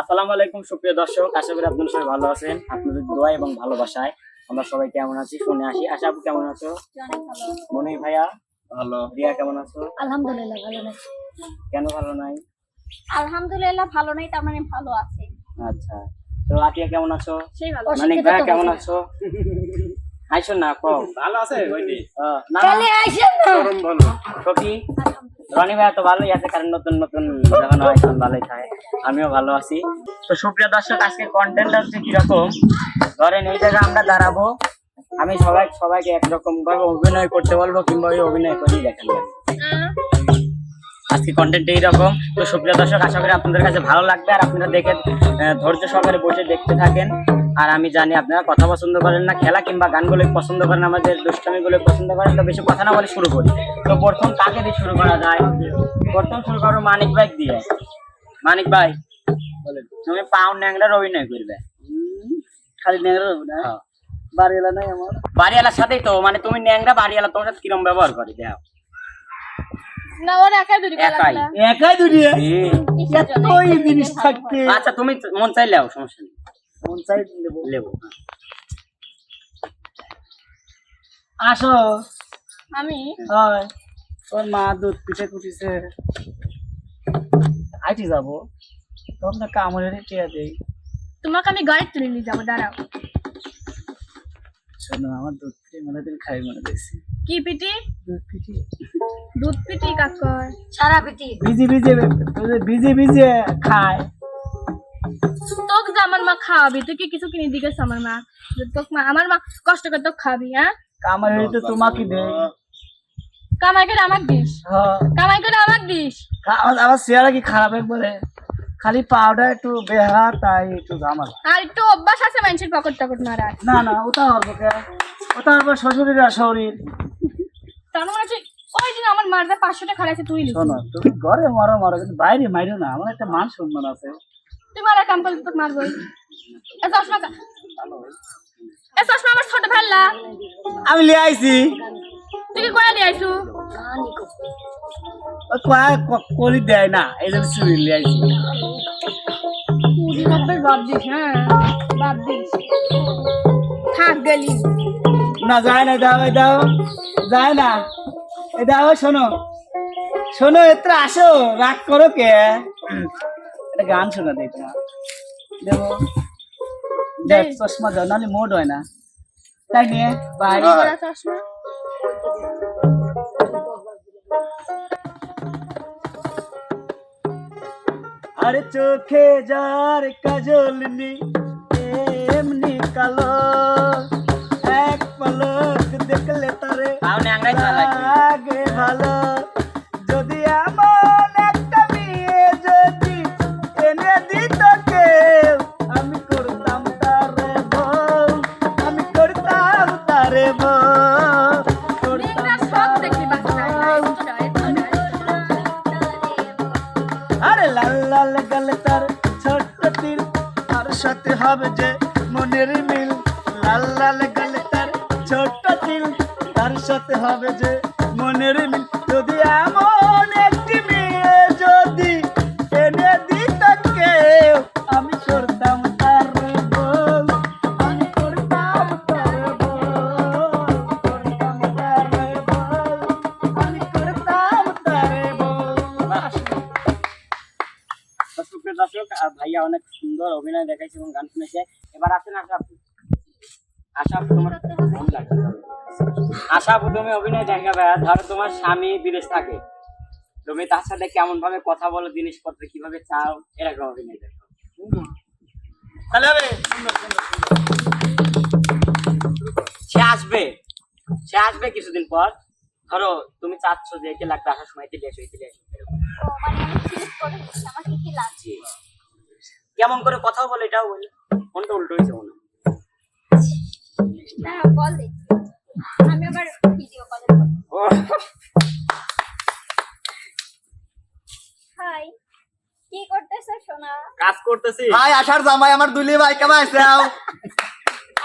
আসসালামু আলাইকুম সুপ্রিয় দর্শক আশা করি আপনারা সবাই ভালো আছেন। আপনাদের দোয়া এবং ভালোবাসায় আমরা সবাই কেমন আছি শুনে আসি। আশা আপু কেমন আছো? মনি ভাইয়া? ভালো। রিয়া কেমন আছো? আলহামদুলিল্লাহ ভালো নাই কেন ভালো নাই? আলহামদুলিল্লাহ ভালো নাই তার মানে ভালো আছে। আচ্ছা। তো আতিয়া কেমন আছো? সেই ভালো। মানিক ভাইয়া কেমন আছো? আইসো না কও। ভালো আছে ওইটি না কালে আইছেন না। গরম ভালো। সখী রনি ভাইয়া তো ভালোই আছে, কারণ নতুন নতুন যখন হয় তখন ভালোই থাকে। আমিও ভালো আছি। তো সুপ্রিয় দর্শক আজকে কন্টেন্ট হচ্ছে কীরকম? ধরেন এই জায়গায় আমরা দাঁড়াবো। আমি সবাই, সবাইকে একরকম ভাবে অভিনয় করতে বলব কিংবা ওই অভিনয় করেই দেখান আজকে কন্টেন্ট এইরকম। তো সুপ্রিয় দর্শক, আশা করি আপনাদের কাছে ভালো লাগবে। আর আপনারা দেখে ধৈর্য সহকারে বসে দেখতে থাকেন। আর আমি জানি আপনারা কথা পছন্দ করেন না খেলা কিংবা গানগুলো পছন্দ করেন আমাদের দুষ্টামিগুলো পছন্দ করেন তো বেশি কথা না বলে শুরু করি। তো প্রথম কাকে দিয়ে শুরু করা যায়? প্রথম শুরু করো মানিক ভাই দিয়ে। মানিক ভাই তুমি পাউন্ড ন্যাংরার অভিনয় করবে। খালি নেংরা না? হ্যাঁ। বাড়িওয়ালা নাই আমার? বাড়িওয়ালার সাথেই তো মানে তুমি ন্যাংরা বাড়িওয়ালা তোমার সাথে কিরম ব্যবহার করে? দেখো না ওর একাই দুটি একাই? একাই দুনিয়া কিসের জিনিস থাকতে। আচ্ছা তুমি মন চাইলে সমস্যা নেই। লেবু। আসো। আমি? হয়। তোর মা দুধ পিঠে কুটিছে। আইটি যাব। কামড়ের টিয়া দেই। তোমাকে আমি গাড়ি তুলে নিয়ে যাব দাঁড়াও। শোনো আমার দুধ পিঠে মনে দিন খাই মনে দিয়েছি কি পিটি? দুধ পিঠে দুধ পিটি কাকর। সারা পিটি। ভিজে ভিজে ভিজে ভিজে খায়। তোকে যে আমার মা খাওয়াবি তুই কি কিছু কিনে দিকে আমার মা? তোকে মা আমার মা কষ্ট করে তোকে খাবি হ্যাঁ? তো তোমাকে কামাই করে আমাকে দিস? হ্যাঁ। কামাই করে আমাকে দিস? আমার- চেহারা কি খারাপ একবারে? খালি পাউডার একটু বেহা তাই একটু ঝামেলা। আর একটু অভ্যাস আছে মানুষের পকেট টকেট মারার? না না ওটা হবে কে? ওটা হবে শ্বশুরের আর শরীর। তার মানে ওই দিন আমার মারদা পাঁচশো টাকা খারাইছে তুই শোনো তুমি ঘরে মারো মারো কিন্তু বাইরে মারো না। আমার একটা মান সম্মান আছে। তুই মারা কাম করলে তোকে মারবই এ চশমা এ চশমা আমার ছোট ফেললা আমি লিয়ে আইছি। তুই কি করে ওই কয়া- কলি দেয় না এই জন্য চুরি লিয়ে আইছি। বাদ দিস হ্যাঁ বাদ দিস। থাক গেলি। না যায় না দাও এই দাও যায় না। এই দাও শোনো। শোনো এত্র আসো রাগ করো কে? একটা গান শোনা দিই তোমার দেবো দেখ চশমা দাও নাহলে মোড হয় না। তাই নিয়ে বাই চশমা। আরে চোখে যার কাজল নি এমনি কালো। এক পলক দেখলে তারে লাগে ভালো। লাল লাল তার ছোট্ট তিল। তার সাথে হবে যে মনের মিল। যদি এমন একটি মেয়ে যদি এনে দিত আমি করতাম তার বউ আমি করতাম তার আমি করতাম তার দর্শক ভাইয়া অনেক সুন্দর অভিনয় দেখাইছে এবং গান শুনেছে। এবার আসেন আপু। আশা তোমার আশা তুমি অভিনয় দেখাবে ধরো তোমার স্বামী বিদেশ থাকে। তুমি তার সাথে কেমন ভাবে কথা বলো জিনিসপত্র কীভাবে চাও এরকম অভিনয় দেখো। তাহলে হবে সে আসবে। সে আসবে কিছুদিন পর। ধরো তুমি চাচ্ছ যে একে লাগবে আসার সময় এতে এসো। জি। কেমন করে কথা বলে এটাও বলে। ফোনটা উল্টো হয়েছে মনে বল দেখি। আমি আবার ভিডিও কল হাই কি করতেছ সোনা? কাজ করতেছি। ভাই আসার জামাই আমার দুলি ভাই কেমন আছে?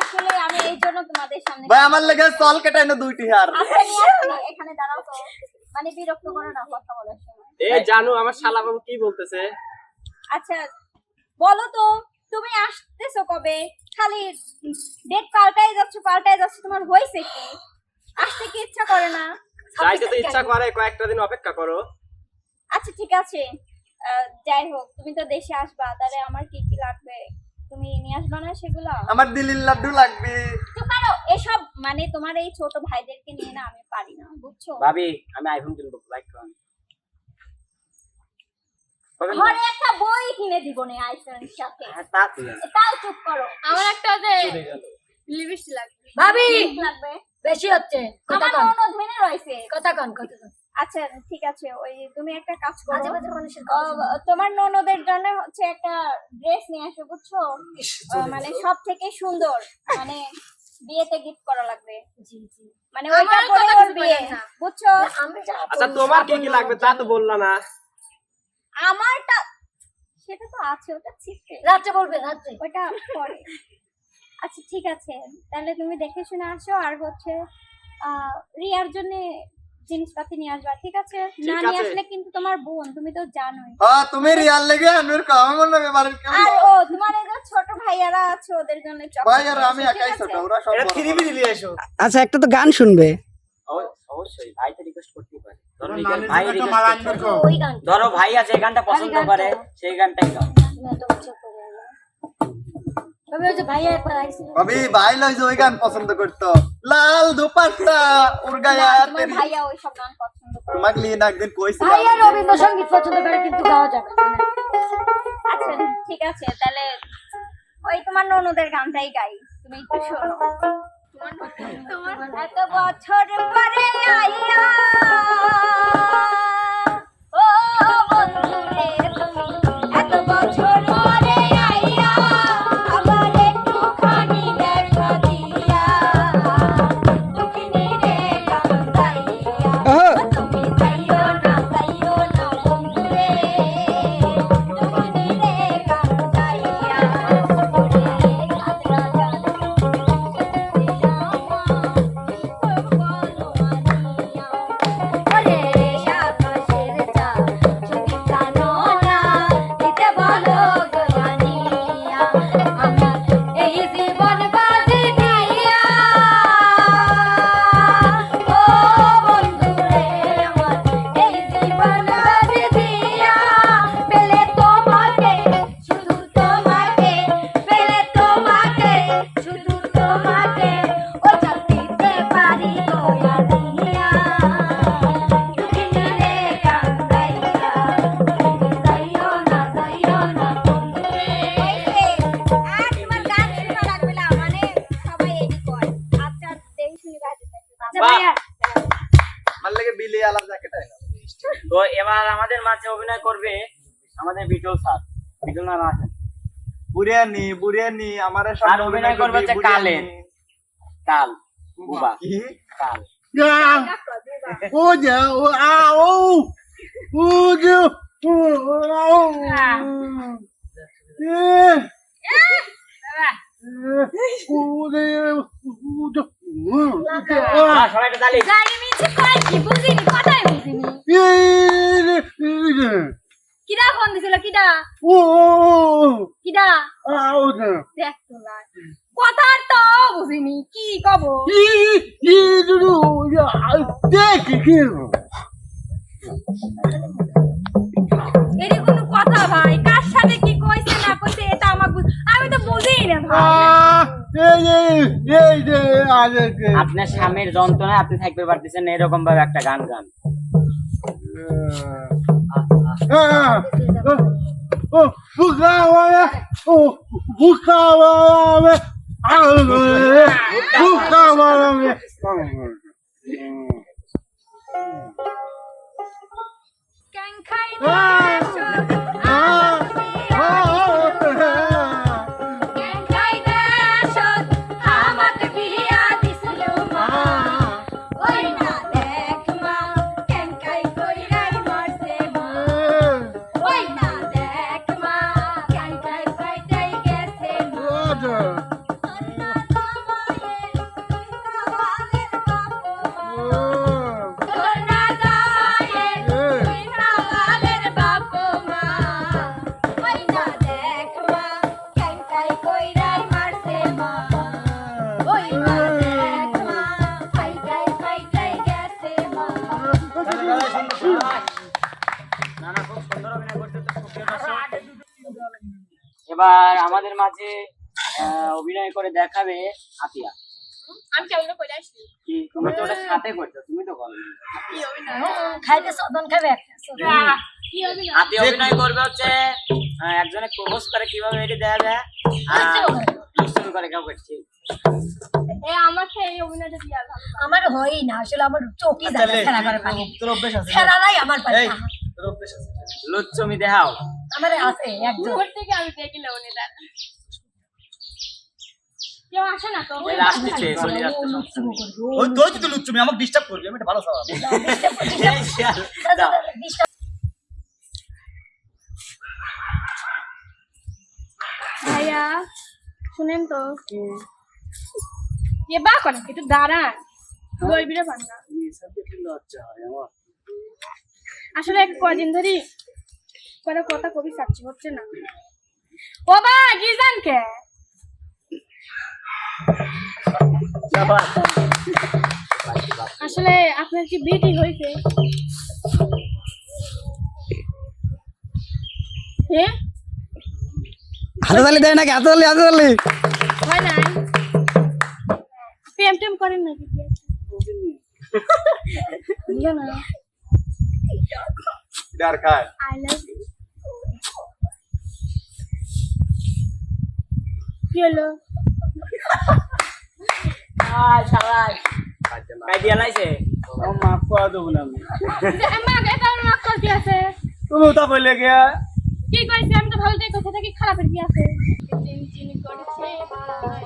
আসলে আমি এই জন্য তোমাদের সামনে ভাই আমার লেগে চল কেটে এনে দুইটি হার। আচ্ছা। এখানে দাঁড়াও তো। মানে বিরক্ত করো না কথা বলার সময়। এ জানো আমার শালা বাবু কি বলতেছে? আচ্ছা বলো তো। তুমি আসতেছো কবে? খালি ডেট পাল্টাই যাচ্ছ পাল্টাই যাচ্ছ তোমার হয়েছে কি? আসতে কি ইচ্ছা করে না? যাইতে তো ইচ্ছা করে কয়েকটা দিন অপেক্ষা করো। আচ্ছা ঠিক আছে। আহ, যাই হোক তুমি তো দেশে আসবা তাহলে আমার কি কি লাগবে? তুমি নিয়ে আসবা না সেগুলো? আমার দিল্লির লাড্ডু লাগবে। তো পারো এসব মানে তোমার এই ছোট ভাইদেরকে নিয়ে না আমি পারি না বুঝছ? ভাবি আমি আইফোন কিনবো লাইক করুন? ঘরে একটা বই কিনে দিব নে আইফোনের সাথে। হ্যাঁ। তাও চুপ করো। আমার একটা যে লিপস্টিক লাগবে। ভাবি! লাগবে। বেশি হচ্ছে। কথা আমার রয়েছে। কথা কন কথা কন আচ্ছা ঠিক আছে ওই তুমি একটা কাজ করো। আজে বাজে মানুষের তোমার ননদের জন্য হচ্ছে একটা ড্রেস নিয়ে আসো বুঝছ? মানে সব থেকে সুন্দর। মানে বিয়েতে গিফট করা লাগবে। জি জি। মানে ওইটা পরে ওর বিয়ে বুঝছ? আমি আচ্ছা তোমার কি কি লাগবে তা তো বললা না। আমারটা সেটা তো আছে ওটা রাত্রে বলবে রাত্রে ওটা পরে। আচ্ছা ঠিক আছে। তাহলে তুমি দেখে শুনে আসো আর হচ্ছে আহ, রিয়ার জন্য জিনিসপাতি নিয়ে আসবা ঠিক আছে? না নিয়ে আসলে কিন্তু তোমার বোন তুমি তো জানোই। হ্যাঁ তুমি রিয়াল লেগে আমি ওর কম মনে হবে বাড়ির কেউ আর ও তোমার এই ছোট ভাইয়ারা আছে ওদের জন্য chocolate ভাই আমি একাই ছোট ওরা সব এটা। নিয়ে এসো। আচ্ছা একটা তো গান শুনবে। অবশ্যই ভাই তো রিকোয়েস্ট করতেই পারে। ধরো নিজের ভাই গান ধরো ভাই আছে এই গানটা পছন্দ করে সেই গানটাই গাও। ভাই লই ওই গান পছন্দ করতো। লাল দুপাট্টা ওর গায়ে আর তোমার তেরি। ভাইয়া ওই সব গান পছন্দ করে। তোমাকে লিয়ে না একদিন কইছিলাম ভাইয়া রবীন্দ্রসঙ্গীত পছন্দ করে কিন্তু গাওয়া যাবে না। আচ্ছা ঠিক আছে তাহলে ওই তোমার ননদের গানটাই গাই। তুমি একটু শোনো। এত বছর পরে আইয়া তো এবার আমাদের মাঝে অভিনয় করবে আমাদের বিটল স্যার। বিটল নাম আছেন বুড়িয়ানি বুড়িয়ানি আমারে সব আর অভিনয় করবে হচ্ছে কালে। কাল বুবা। কি? কাল। ও যা ও আ ও ও যা ও। ও হ্যাঁ, সবাই একটা তালি গাড়ি মিছে কয় কি বুঝিনি কথাই বুঝিনি কিডা ফোন দিছিল কিডা কিডা দেখ তো না কথা তো বুঝিনি কি কব এর কোনো কথা ভাই। কার সাথে কি কইছে না কইছে এটা আমার বুঝ- আমি তো বুঝি না ভাই। আপনার স্বামীর যন্ত্রণায় আপনি থাকতে পারতেছেন না, এরকম ভাবে একটা গান গান। ক্যাং খাই দেশো ক্যাং মাঝে অভিনয় করে দেখাবে আতিয়া আমি কেমন করে আসছি? কি? তুমি তো ওটা সাথে করছ তুমি তো বলো কি অভিনয়? খাইতে সদন খাবে কি অভিনয়? করবে হচ্ছে একজনে প্রপোজ করে কীভাবে এটি দেয়া যায় আর করে। কেউ করছে আমার হয়ই না আসলে আমার চোখই আচ্ছা, খেলা করে পানি। তোর অভ্যেস আছে। খেলা নাই আমার পানি। এই তোর অভ্যেস আছে। লুচ্চমি দেখাও। আমার আছে একজন। উপর থেকে আমি দেখি উনি দাঁড়া কেউ আসে না তো এই লাস্টে চলে যাচ্ছে ওই তুই তো লুচ্চুমি আমাকে ডিস্টার্ব করবি আমি এটা ভালো স্বভাব এই শিয়াল, দাও। ভাইয়া শুনেন তো এ বা করেন একটু দাঁড়ান পান না আসলে কদিন ধরে কথা কবি চাচ্ছি হচ্ছে না ও বা গিজান কে আসলে আপনার কি বিটি হয়েছে? হ্যাঁ হাতে তালি দেয় নাকি? হাতে তালি হাতে তালি হয় নাই? প্রেম টেম করেন নাকি? না? ডার খায়। আই লাভ ইউ কি হলো? কাই দিয়া লাইছে মাফ করে দেবো না আমি এটা আমার মাক কি আছে। তুমি গিয়া। কি কইছে আমি তো ভালো দেখে কথা কি খারাপের কি আছে? চিনি চিনি করছে ভাই